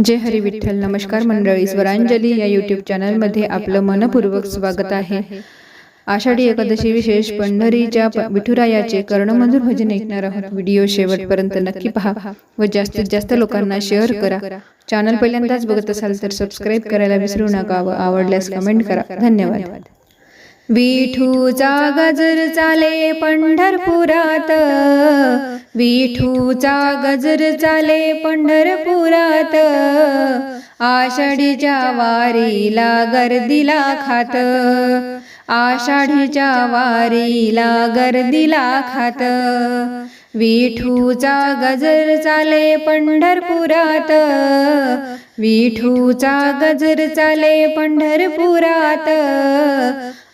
जय हरी विठ्ठल. नमस्कार मंडळी. स्वरांजली या यूट्यूब चॅनलमध्ये आपलं मनपूर्वक स्वागत आहे. आषाढी एकादशी विशेष पंढरीच्या विठुरायाचे कर्णमंजूर भजन ऐकणार आहोत. व्हिडिओ शेवटपर्यंत नक्की पहा व जास्तीत जास्त लोकांना शेअर करा. चॅनल पहिल्यांदाच बघत असाल तर सबस्क्राईब करायला विसरू नका व आवडल्यास कमेंट करा. धन्यवाद. विठूचा गजर चाले पंढरपुरात. विठूचा गजर चाले पंढरपुरात. आषाढीच्या वारीला गर्दीला खात. आषाढीच्या वारीला गर्दीला खात. विठूचा गजर चाले पंढरपुरात. विठूचा गजर चाले पंढरपुरात.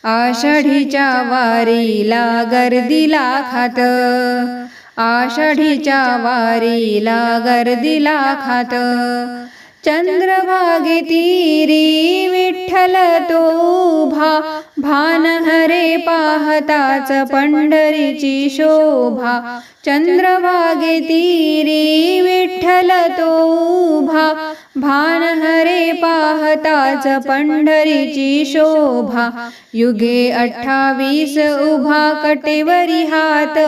आषाढीच्या वारीला गर्दीला खात आषाढीच्या वारीला गर्दीला खात चंद्रभागे तीरी विठ्ठल तो भा भान हरे पाहताच पंढरीची शोभा. चंद्रभागे तीरी विठ्ठल तो भान हरे पाहताच पंढरीची शोभा. युगे अठ्ठावीस उभा कटेवरी हात.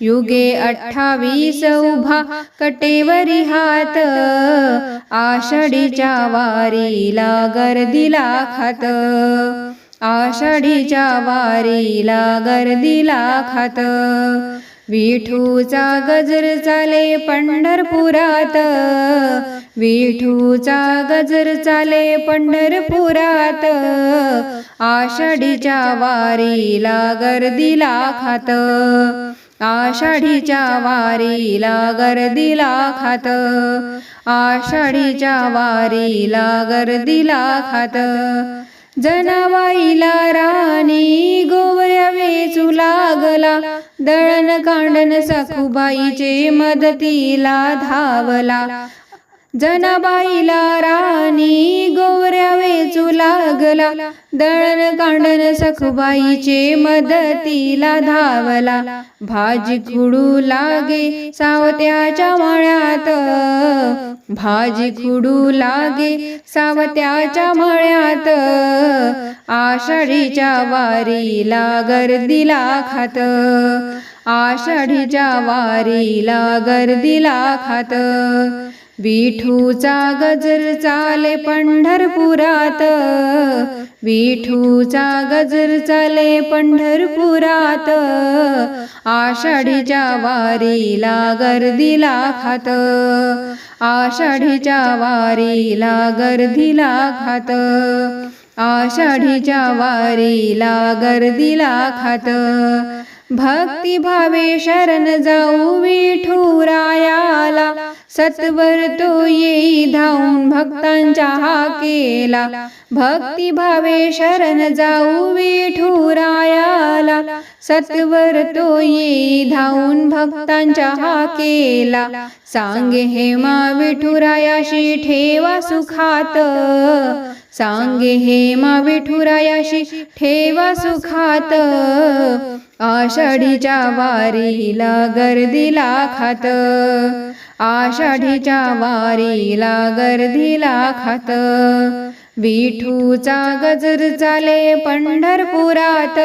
युगे अठ्ठावीस उभा कटेवरी हात. आषाढीच्या वारीला गर्दीला खात आषाढीच्या वारीला गर्दीला खात विठूचा गजर चाले पंढरपुरात. विठूचा गजर चाले पंढरपुरात. आषाढीच्या वारीला गर्दीला खात आषाढीच्या वारीला गर्दीला खात आषाढीच्या वारीला गर्दीला खात जनावाईला राणी गोवऱ्या वेचू लागला. दळण कांडन सखुबाईचे मदतीला धावला. जनाबाईला राणी गोवऱ्या वेचू लागला. दळण कांडण सखबाईचे मदतीला धावला. भाजी खुडू लागे सावत्याच्या मळ्यात. भाजी खुडू लागे सावत्याच्या मळ्यात. आषाढीच्या वारीला गर्दीला खात. आषाढीच्या वारीला गर्दीला खात. विठूचा गजर चाले पंढरपुरात. विठूचा गजर चाले पंढरपुरात. आषाढीच्या वारीला गर्दीला खात. आषाढीच्या वारीला गर्दीला खात. आषाढीच्या वारीला गर्दीला खात. भक्तिभावे शरण जाऊ विठू. सत्वर तो येई धावून भक्तांच्या हा केला भक्ती भावे शरण जाऊ विठुरायाला. सत्वर तो येई धावून भक्तांच्या हा केला सांगे हेमा विठुरायाशी ठेवा सुखात. सांगे हेमा विठुरायाशी ठेवा सुखात. आषाढीच्या वारीला गर्दीला खात आषाढीच्या वारीला गर्दीला खात विठूचा गजर चाले पंढरपुरात.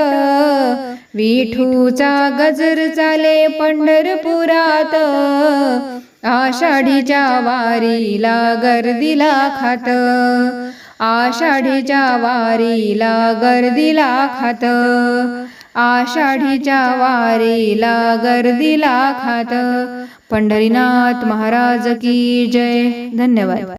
विठूचा गजर चाले पंढरपुरात. आषाढीच्या वारीला गर्दीला खात आषाढीच्या वारीला गर्दीला खात आषाढीच्या वारीला गर्दीला खात पंढरीनाथ महाराज की जय. धन्यवाद.